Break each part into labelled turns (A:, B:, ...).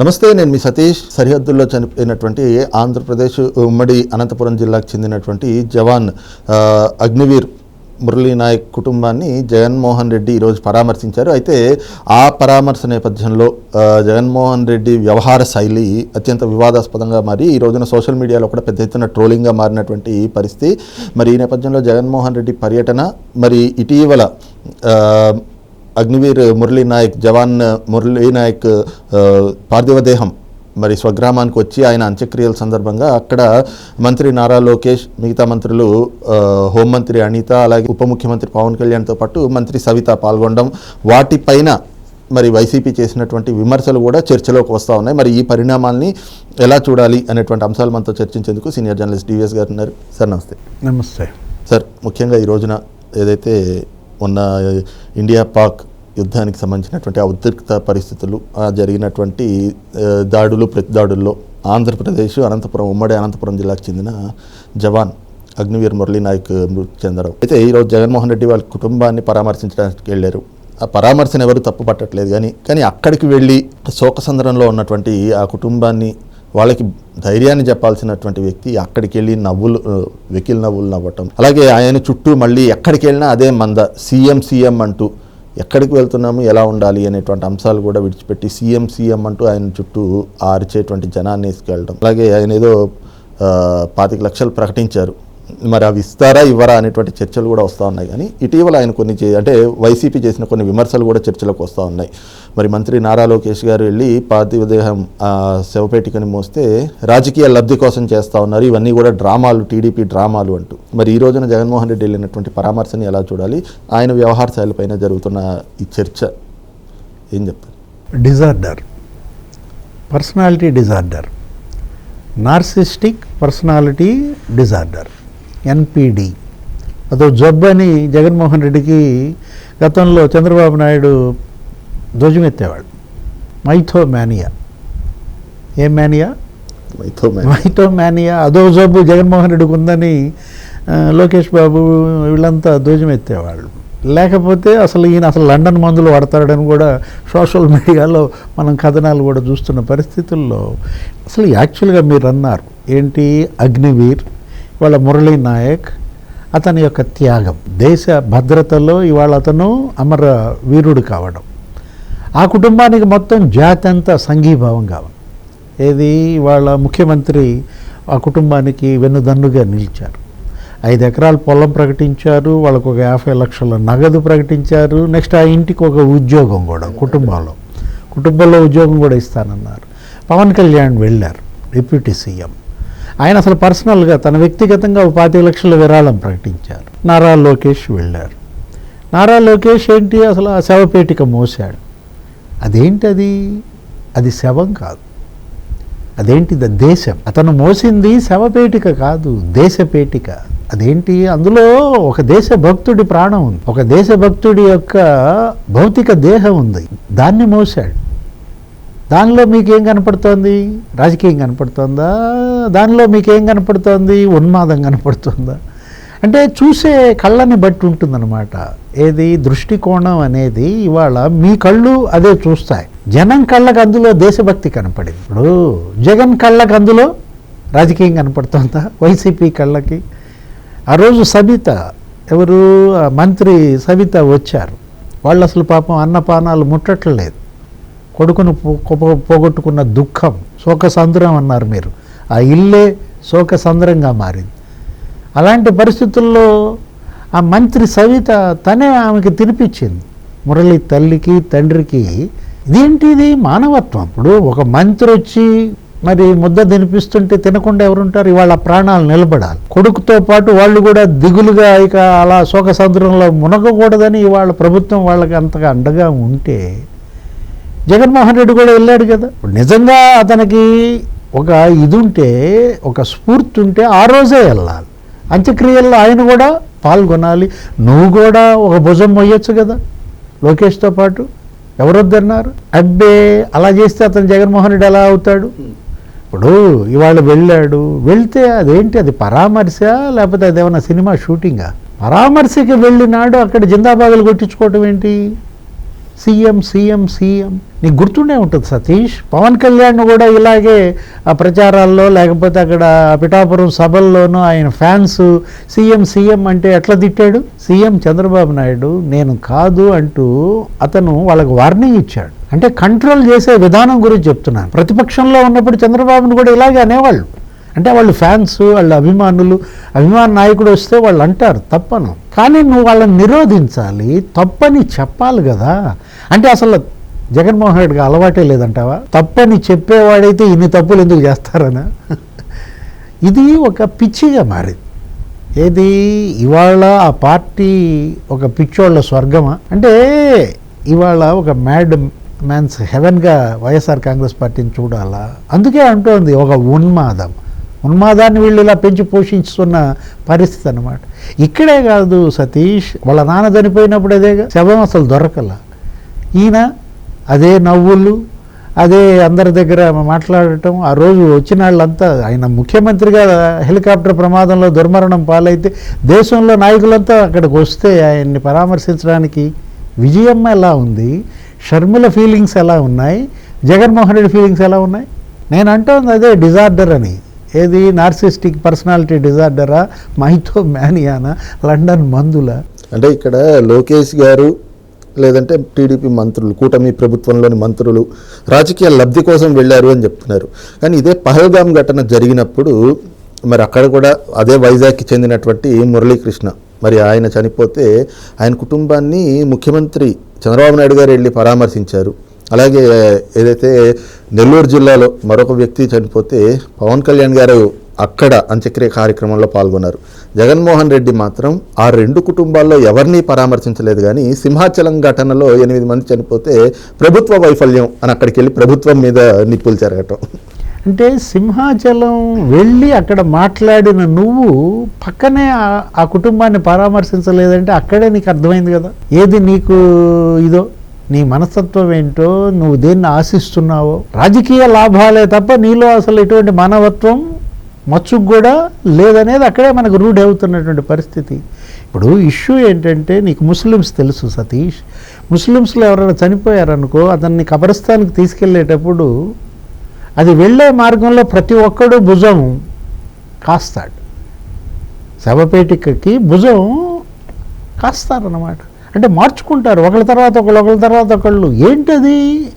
A: నమస్తే నేను మీ సతీష్. సరిహద్దుల్లో చనిపోయినటువంటి ఆంధ్రప్రదేశ్ ఉమ్మడి అనంతపురం జిల్లాకు చెందినటువంటి జవాన్ అగ్నివీర్ మురళీ నాయక్ కుటుంబాన్ని జగన్మోహన్ రెడ్డి ఈరోజు పరామర్శించారు. అయితే ఆ పరామర్శ నేపథ్యంలో జగన్మోహన్ రెడ్డి వ్యవహార శైలి అత్యంత వివాదాస్పదంగా మారి ఈ రోజున సోషల్ మీడియాలో కూడా పెద్ద ఎత్తున ట్రోలింగ్గా మారినటువంటి ఈ పరిస్థితి. మరి ఈ నేపథ్యంలో జగన్మోహన్ రెడ్డి పర్యటన మరి ఇటీవల అగ్నివీర్ మురళీ నాయక్ జవాన్ మురళీ నాయక్ ఆ, పార్థివ దేహం మరి స్వగ్రామానికి వచ్చి ఆయన అంత్యక్రియల సందర్భంగా అక్కడ మంత్రి నారా లోకేష్ మిగతా మంత్రులు హోంమంత్రి అనిత అలాగే ఉప ముఖ్యమంత్రి పవన్ కళ్యాణ్తో పాటు మంత్రి సవిత పాల్గొనడం వాటిపైన మరి వైసీపీ చేసినటువంటి విమర్శలు కూడా చర్చలోకి వస్తూ ఉన్నాయి. మరి ఈ పరిణామాల్ని ఎలా చూడాలి అనేటువంటి అంశాలు మనతో చర్చించేందుకు సీనియర్ జర్నలిస్ట్ డివిఎస్ గారు ఉన్నారు. సార్ నమస్తే.
B: నమస్తే.
A: సార్ ముఖ్యంగా ఈ రోజున ఏదైతే ఉన్న ఇండియా పాక్ యుద్ధానికి సంబంధించినటువంటి ఆ ఉద్రిక్త పరిస్థితులు ఆ జరిగినటువంటి దాడులు ప్రతి దాడుల్లో ఆంధ్రప్రదేశ్ అనంతపురం ఉమ్మడి అనంతపురం జిల్లాకు చెందిన జవాన్ అగ్నివీర్ మురళీ నాయక్ మృతి చెందడం. అయితే ఈరోజు జగన్మోహన్ రెడ్డి వాళ్ళ కుటుంబాన్ని పరామర్శించడానికి వెళ్ళారు. ఆ పరామర్శను ఎవరు తప్పు పట్టట్లేదు కానీ కానీ అక్కడికి వెళ్ళి శోకసంద్రంలో ఉన్నటువంటి ఆ కుటుంబాన్ని వాళ్ళకి ధైర్యాన్ని చెప్పాల్సినటువంటి వ్యక్తి అక్కడికి వెళ్ళి నవ్వులు వెకిల్ నవ్వులు నవ్వటం. అలాగే ఆయన చుట్టూ మళ్ళీ ఎక్కడికి వెళ్ళినా అదే మంద సీఎం సీఎం అంటూ ఎక్కడికి వెళ్తున్నాము ఎలా ఉండాలి అనేటువంటి అంశాలు కూడా విడిచిపెట్టి సీఎం సీఎం అంటూ ఆయన చుట్టూ ఆరిచేటువంటి జనాన్ని వేసుకెళ్ళడం అలాగే ఆయన ఏదో పాతిక లక్షలు ప్రకటించారు. మరి అవి ఇస్తారా ఇవ్వరా అనేటువంటి చర్చలు కూడా వస్తూ ఉన్నాయి. కానీ ఇటీవల ఆయన కొన్ని చే- అంటే వైసీపీ చేసిన కొన్ని విమర్శలు కూడా చర్చలకు వస్తూ ఉన్నాయి. మరి మంత్రి నారా లోకేష్ గారు వెళ్ళి పార్థివ దేహం శవపేటికని మోస్తే రాజకీయ లబ్ధి కోసం చేస్తూ ఉన్నారు. ఇవన్నీ కూడా డ్రామాలు టీడీపీ డ్రామాలు అంటూ. మరి ఈ రోజున జగన్మోహన్ రెడ్డి వెళ్ళినటువంటి పరామర్శని ఎలా చూడాలి? ఆయన వ్యవహార శైలిపైన జరుగుతున్న ఈ చర్చ ఏం చెప్తారు?
B: Disorder personality disorder narcissistic personality disorder NPD. అదో జబ్బు అని జగన్మోహన్ రెడ్డికి గతంలో చంద్రబాబు నాయుడు ధ్వజమెత్తేవాడు. మైథోమానియా. ఏ మానియా. మైథోమానియా. అదో జబ్బు జగన్మోహన్ రెడ్డికి ఉందని లోకేష్ బాబు వీళ్ళంతా ధ్వజమెత్తేవాళ్ళు. లేకపోతే అసలు ఈయన అసలు లండన్ మందులు వాడతాడని కూడా సోషల్ మీడియాలో మనం కథనాలు కూడా చూస్తున్న పరిస్థితుల్లో అసలు యాక్చువల్గా మీరు అన్నారు. ఏంటి? అగ్నివీర్ వాళ్ళ మురళీ నాయక్ అతని యొక్క త్యాగం. దేశ భద్రతలో ఇవాళ అతను అమర వీరుడు కావడం. ఆ కుటుంబానికి మొత్తం జాతి అంతా సంఘీభావం కావాలి ఏది? వాళ్ళ ముఖ్యమంత్రి ఆ కుటుంబానికి వెన్నుదన్నుగా నిలిచారు. ఐదు ఎకరాల పొలం ప్రకటించారు వాళ్ళకు ఒక యాభై లక్షల నగదు ప్రకటించారు. నెక్స్ట్ ఆ ఇంటికి ఒక ఉద్యోగం కూడా కుటుంబంలో. కుటుంబంలో ఉద్యోగం కూడా ఇస్తానన్నారు. పవన్ కళ్యాణ్ వెళ్ళారు డిప్యూటీ సీఎం. ఆయన అసలు పర్సనల్గా తన వ్యక్తిగతంగా ఒక పాతిక లక్షల విరాళం ప్రకటించారు. నారా లోకేష్ వెళ్ళారు. నారా లోకేష్ ఏంటి? అసలు ఆ శవపేటిక మోసాడు అదేంటి అది అది శవం కాదు. అదేంటి ద దేశం. అతను మోసింది శవపేటిక కాదు దేశపేటిక. అదేంటి? అందులో ఒక దేశ భక్తుడి ప్రాణం ఉంది. ఒక దేశ భక్తుడి యొక్క భౌతిక దేహం ఉంది. దాన్ని మోసాడు దానిలో మీకేం కనపడుతోంది? రాజకీయం కనపడుతోందా? దానిలో మీకేం కనపడుతోంది? ఉన్మాదం కనపడుతుందా? అంటే చూసే కళ్ళని బట్టి ఉంటుందన్నమాట. ఏది? దృష్టికోణం అనేది ఇవాళ మీ కళ్ళు అదే చూస్తాయి. జనం కళ్ళకు అందులో దేశభక్తి కనపడింది. ఇప్పుడు జగన్ కళ్ళకు అందులో రాజకీయం కనపడుతుందా? వైసీపీ కళ్ళకి? ఆ రోజు సబిత ఎవరు? మంత్రి సబిత వచ్చారు. వాళ్ళు అసలు పాపం అన్నపానాలు ముట్టట్లేదు. కొడుకును పో- పోగొట్టుకున్న దుఃఖం శోకసంద్రం అన్నారు మీరు. ఆ ఇల్లే శోకసంద్రంగా మారింది. అలాంటి పరిస్థితుల్లో ఆ మంత్రి సవిత తనే ఆమెకి తినిపించింది. మురళి తల్లికి తండ్రికి ఇదేంటి ఇది మానవత్వం? ఇప్పుడు ఒక మంత్రి వచ్చి మరి ముద్ద తినిపిస్తుంటే తినకుండా ఎవరుంటారు? ఇవాళ ప్రాణాలు నిలబడాలి. కొడుకుతో పాటు వాళ్ళు కూడా దిగులుగా ఇక అలా శోక సముద్రంలో మునగకూడదని ఇవాళ ప్రభుత్వం వాళ్ళకి అంతగా అండగా ఉంటే జగన్మోహన్ రెడ్డి కూడా వెళ్ళాడు కదా. నిజంగా అతనికి ఒక ఇది ఉంటే ఒక స్ఫూర్తి ఉంటే ఆ రోజే వెళ్ళాలి. అంత్యక్రియల్లో ఆయన కూడా పాల్గొనాలి. నువ్వు కూడా ఒక భుజం మొయ్యొచ్చు కదా లోకేష్తో పాటు. ఎవరొద్దన్నారు? అబ్బే అలా చేస్తే అతను జగన్మోహన్ రెడ్డి ఎలా అవుతాడు? ఇప్పుడు ఇవాళ వెళ్ళాడు. వెళ్తే అదేంటి? అది పరామర్శ? లేకపోతే అదేమన్నా సినిమా షూటింగా? పరామర్శకి వెళ్ళినాడు అక్కడ జిందాబాగులు కొట్టించుకోవటం ఏంటి? CM CM CM. నీకు గుర్తుండే ఉంటుంది సతీష్? పవన్ కళ్యాణ్ కూడా ఇలాగే ఆ ప్రచారాల్లో లేకపోతే అక్కడ పిఠాపురం సభల్లోనూ ఆయన ఫ్యాన్స్ సీఎం సీఎం అంటే ఎట్లా తిట్టాడు? సీఎం చంద్రబాబు నాయుడు నేను కాదు అంటూ అతను వాళ్ళకు వార్నింగ్ ఇచ్చాడు. అంటే కంట్రోల్ చేసే విధానం గురించి చెప్తున్నాను. ప్రతిపక్షంలో ఉన్నప్పుడు చంద్రబాబును కూడా ఇలాగే అనేవాళ్ళు. అంటే వాళ్ళు ఫ్యాన్స్ వాళ్ళ అభిమానులు అభిమాన నాయకుడు వస్తే వాళ్ళు అంటారు తప్పను. కానీ నువ్వు వాళ్ళని నిరోధించాలి తప్పని చెప్పాలి కదా. అంటే అసలు జగన్మోహన్ రెడ్డికి అలవాటే లేదంటావా? తప్పని చెప్పేవాడైతే ఇన్ని తప్పులు ఎందుకు చేస్తారనా? ఇది ఒక పిచ్చిగా మారింది. ఏది? ఇవాళ ఆ పార్టీ ఒక పిచ్చోళ్ళ స్వర్గమా? అంటే ఇవాళ ఒక మ్యాడ్ మ్యాన్స్ హెవెన్గా వైఎస్ఆర్ కాంగ్రెస్ పార్టీని చూడాలా? అందుకే అంటోంది ఒక ఉన్మాదం. ఉన్మాదాన్ని వీళ్ళు ఇలా పెంచి పోషిస్తున్న పరిస్థితి అన్నమాట. ఇక్కడే కాదు సతీష్ వాళ్ళ నాన్న చనిపోయినప్పుడు అదే శవం అసలు దొరకల. ఈయన అదే నవ్వులు అదే అందరి దగ్గర మాట్లాడటం ఆ రోజు వచ్చిన వాళ్ళంతా ఆయన ముఖ్యమంత్రిగా హెలికాప్టర్ ప్రమాదంలో దుర్మరణం పాలైతే దేశంలో నాయకులంతా అక్కడికి వస్తే ఆయన్ని పరామర్శించడానికి విజయమ్మ ఎలా ఉంది షర్మిల ఫీలింగ్స్ ఎలా ఉన్నాయి జగన్మోహన్ రెడ్డి ఫీలింగ్స్ ఎలా ఉన్నాయి? నేను అంటోంది అదే డిజార్డర్ అని. ఏది? నార్సిస్టిక్ పర్సనాలిటీ డిజార్డరా మైథో మ్యానియానా లండన్ మందుల?
A: అంటే ఇక్కడ లోకేష్ గారు లేదంటే టీడీపీ మంత్రులు కూటమి ప్రభుత్వంలోని మంత్రులు రాజకీయ లబ్ధి కోసం వెళ్ళారు అని చెప్తున్నారు. కానీ ఇదే పహల్గామ్ ఘటన జరిగినప్పుడు మరి అక్కడ కూడా అదే వైజాగ్కి చెందినటువంటి మురళీకృష్ణ మరి ఆయన చనిపోతే ఆయన కుటుంబాన్ని ముఖ్యమంత్రి చంద్రబాబు నాయుడు గారు వెళ్ళి పరామర్శించారు. అలాగే ఏదైతే నెల్లూరు జిల్లాలో మరొక వ్యక్తి చనిపోతే పవన్ కళ్యాణ్ గారు అక్కడ అంత్యక్రియ కార్యక్రమంలో పాల్గొన్నారు. జగన్మోహన్ రెడ్డి మాత్రం ఆ రెండు కుటుంబాల్లో ఎవరిని పరామర్శించలేదు కానీ సింహాచలం ఘటనలో ఎనిమిది మంది చనిపోతే ప్రభుత్వ వైఫల్యం అని అక్కడికి వెళ్ళి ప్రభుత్వం మీద నిప్పులు జరగటం.
B: అంటే సింహాచలం వెళ్ళి అక్కడ మాట్లాడిన నువ్వు పక్కనే ఆ కుటుంబాన్ని పరామర్శించలేదంటే అక్కడే నీకు అర్థమైంది కదా. ఏది నీకు ఇదో? నీ మనస్తత్వం ఏంటో నువ్వు దేన్ని ఆశిస్తున్నావో రాజకీయ లాభాలే తప్ప నీలో అసలు ఎటువంటి మానవత్వం మచ్చుకు కూడా లేదనేది అక్కడే మనకు రూఢి అవుతున్నటువంటి పరిస్థితి. ఇప్పుడు ఇష్యూ ఏంటంటే నీకు ముస్లిమ్స్ తెలుసు సతీష్. ముస్లిమ్స్లో ఎవరైనా చనిపోయారనుకో అతన్ని కబరస్థానికి తీసుకెళ్ళేటప్పుడు అది వెళ్ళే మార్గంలో ప్రతి ఒక్కడు భుజం కాస్తాడు. శవపేటికకి భుజం కాస్తారన్నమాట. అంటే మార్చుకుంటారు. ఒకళ్ళ తర్వాత ఒకళ్ళు ఒకళ్ళ తర్వాత ఒకళ్ళు. ఏంటది?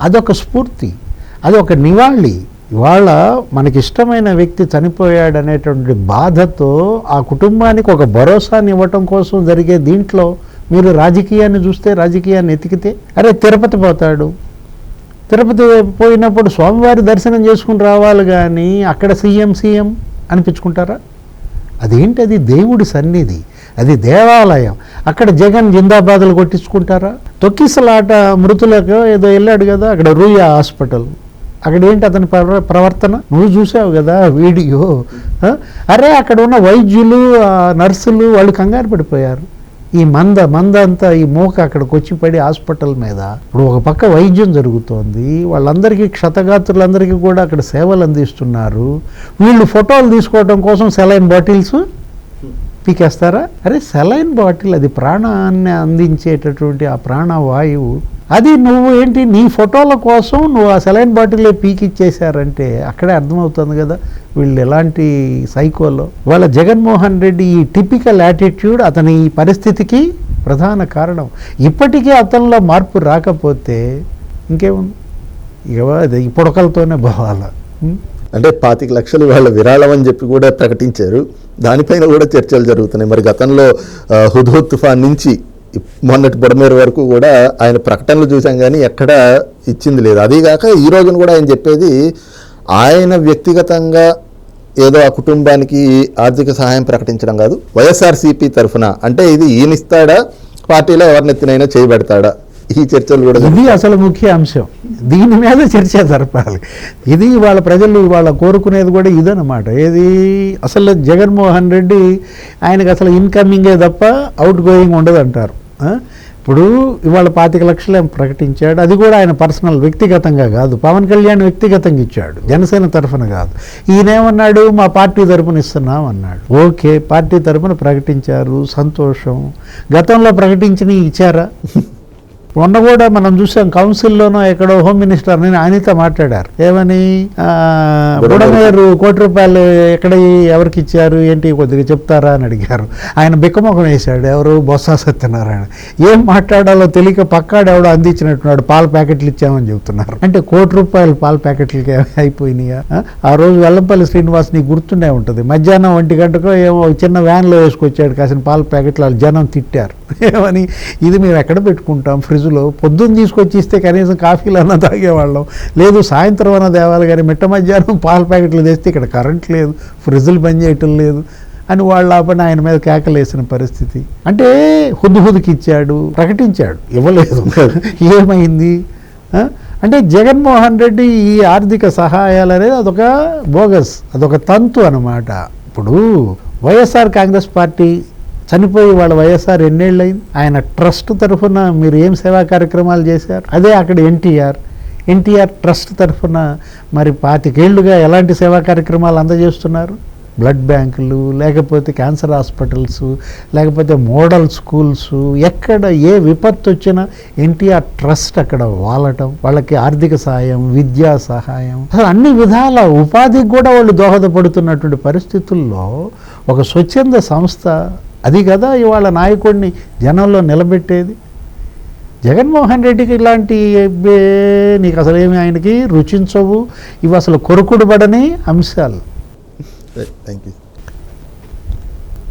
B: అదొక స్ఫూర్తి. అది ఒక నివాళి. ఇవాళ మనకి ఇష్టమైన వ్యక్తి చనిపోయాడు అనేటువంటి బాధతో ఆ కుటుంబానికి ఒక భరోసాని ఇవ్వటం కోసం జరిగే దీంట్లో మీరు రాజకీయాన్ని చూస్తే రాజకీయాన్ని ఎతికితే అరే తిరుపతి పోతాడు. తిరుపతి పోయినప్పుడు స్వామివారి దర్శనం చేసుకుని రావాలి కానీ అక్కడ సీఎం సీఎం అనిపించుకుంటారా? అదేంటి అది దేవుడి సన్నిధి. అది దేవాలయం. అక్కడ జగన్ జిందాబాదులు కొట్టించుకుంటారా? తొక్కిసలాట మృతులకు ఏదో వెళ్ళాడు కదా అక్కడ రూయా హాస్పిటల్. అక్కడ ఏంటి అతని ప్రవర్తన? నువ్వు చూసావు కదా వీడియో. అరే అక్కడ ఉన్న వైద్యులు నర్సులు వాళ్ళు కంగారు పడిపోయారు. ఈ మంద మంద అంతా ఈ మూక అక్కడికి వచ్చి పడి హాస్పిటల్ మీద ఇప్పుడు ఒక పక్క వైద్యం జరుగుతోంది. వాళ్ళందరికీ క్షతగాత్రులందరికీ కూడా అక్కడ సేవలు అందిస్తున్నారు. వీళ్ళు ఫోటోలు తీసుకోవడం కోసం సెలైన్ బాటిల్స్ పీకేస్తారా? అరే సెలైన్ బాటిల్ అది ప్రాణాన్ని అందించేటటువంటి ఆ ప్రాణవాయువు అది నువ్వు ఏంటి నీ ఫోటోల కోసం నువ్వు ఆ సెలైన్ బాటిల్లో పీకిచ్చేశారంటే అక్కడే అర్థమవుతుంది కదా వీళ్ళు ఎలాంటి సైకోలో. వాళ్ళ జగన్మోహన్ రెడ్డి ఈ టిపికల్ యాటిట్యూడ్ అతని ఈ పరిస్థితికి ప్రధాన కారణం. ఇప్పటికీ అతనిలో మార్పు రాకపోతే ఇంకేముంది? ఇక అది ఇప్పుడొకలతోనే పోవాల?
A: అంటే పాతిక లక్షలు వాళ్ళ విరాళం అని చెప్పి కూడా ప్రకటించారు. దానిపైన కూడా చర్చలు జరుగుతున్నాయి. మరి గతంలో హుద్హుద్ తుఫాన్ నుంచి మొన్నటి బుడమేరు వరకు కూడా ఆయన ప్రకటనలు చూసాం కానీ ఎక్కడ ఇచ్చింది లేదు. అదీగాక ఈ రోజున కూడా ఆయన చెప్పేది ఆయన వ్యక్తిగతంగా ఏదో ఆ కుటుంబానికి ఆర్థిక సహాయం ప్రకటించడం కాదు. వైఎస్ఆర్సీపీ తరఫున. అంటే ఇది ఈయనిస్తాడా? పార్టీలో ఎవరినెత్తినైనా చేయబెడతాడా? ఈ చర్చలు కూడా
B: ఇది అసలు ముఖ్య అంశం. దీని మీద చర్చ జరపాలి. ఇది వాళ్ళ ప్రజలు వాళ్ళ కోరుకునేది కూడా ఇదన్నమాట. ఏది? అసలు జగన్మోహన్ రెడ్డి ఆయనకు అసలు ఇన్కమింగే తప్ప అవుట్ గోయింగ్ ఉండదు అంటారు? ఇప్పుడు ఇవాళ పాతిక లక్షలు ఏమో ప్రకటించాడు. అది కూడా ఆయన పర్సనల్ వ్యక్తిగతంగా కాదు. పవన్ కళ్యాణ్ వ్యక్తిగతంగా ఇచ్చాడు. జనసేన తరఫున కాదు. ఈయనేమన్నాడు? మా పార్టీ తరఫున ఇస్తున్నాం అన్నాడు ఓకే పార్టీ తరఫున ప్రకటించారు. సంతోషం. గతంలో ప్రకటించిన ఇచ్చారా? మొన్న కూడా మనం చూసాం కౌన్సిల్లోనో ఎక్కడో హోమ్ మినిస్టర్ అని ఆయనతో మాట్లాడారు. ఏమని? బుడమేరు కోటి రూపాయలు ఎక్కడ ఎవరికి ఇచ్చారు? ఏంటి? కొద్దిగా చెప్తారా అని అడిగారు. ఆయన బిక్కమొఖం వేశాడు. ఎవరు? బొత్స సత్యనారాయణ. ఏం మాట్లాడాలో తెలియక పక్కాడు ఎవడో అందించినట్టున్నాడు. పాల ప్యాకెట్లు ఇచ్చామని చెబుతున్నారు. అంటే కోటి రూపాయలు పాల ప్యాకెట్లకి అయిపోయినాయా? ఆ? రోజు వెల్లంపల్లి శ్రీనివాస్ నీకు గుర్తుండే ఉంటుంది. మధ్యాహ్నం ఒంటి గంటకో ఏమో చిన్న వ్యాన్లో వేసుకొచ్చాడు. కాసిన పాల ప్యాకెట్లు వాళ్ళు జనం తిట్టారు. ఏమని? ఇది మేము ఎక్కడ పెట్టుకుంటాం? ఫ్రిడ్జ్లో పొద్దున్న తీసుకొచ్చి ఇస్తే కనీసం కాఫీలు అన్నా తాగేవాళ్ళం. లేదు సాయంత్రం అన్న దేవాలి కానీ మిట్ట మధ్యాహ్నం పాల ప్యాకెట్లు తెస్తే ఇక్కడ కరెంట్ లేదు ఫ్రిడ్జ్లు పనిచేయటం లేదు అని వాళ్ళు ఆపని ఆయన మీద కేకలేసిన పరిస్థితి. అంటే హుద్దు హుద్దుకి ఇచ్చాడు ప్రకటించాడు. ఇవ్వలేదు. ఏమైంది? అంటే జగన్మోహన్ రెడ్డి ఈ ఆర్థిక సహాయాలు అనేది అదొక బోగస్ అదొక తంతు అనమాట ఇప్పుడు వైఎస్ఆర్ కాంగ్రెస్ పార్టీ చనిపోయి వాళ్ళ వైఎస్ఆర్ ఎన్నేళ్ళు అయింది ఆయన ట్రస్ట్ తరఫున మీరు ఏం సేవా కార్యక్రమాలు చేశారు? అదే అక్కడ ఎన్టీఆర్. ఎన్టీఆర్ ట్రస్ట్ తరఫున మరి పాతికేళ్ళుగా ఎలాంటి సేవా కార్యక్రమాలు అందజేస్తున్నారు? బ్లడ్ బ్యాంకులు లేకపోతే క్యాన్సర్ హాస్పిటల్స్ లేకపోతే మోడల్ స్కూల్స్ ఎక్కడ ఏ విపత్తు వచ్చినా ఎన్టీఆర్ ట్రస్ట్ అక్కడ వాలటం వాళ్ళకి ఆర్థిక సహాయం విద్యా సహాయం. అసలు అన్ని విధాల ఉపాధికి కూడా వాళ్ళు దోహదపడుతున్నటువంటి పరిస్థితుల్లో ఒక స్వచ్ఛంద సంస్థ అది కదా ఇవాళ నాయకుడిని జనంలో నిలబెట్టేది. జగన్మోహన్ రెడ్డికి ఇలాంటి అబ్బే, నీకు అసలు ఏమి ఆయనకి రుచించవు. ఇవి అసలు కొరుకుడు పడని అంశాలు.
A: Thank you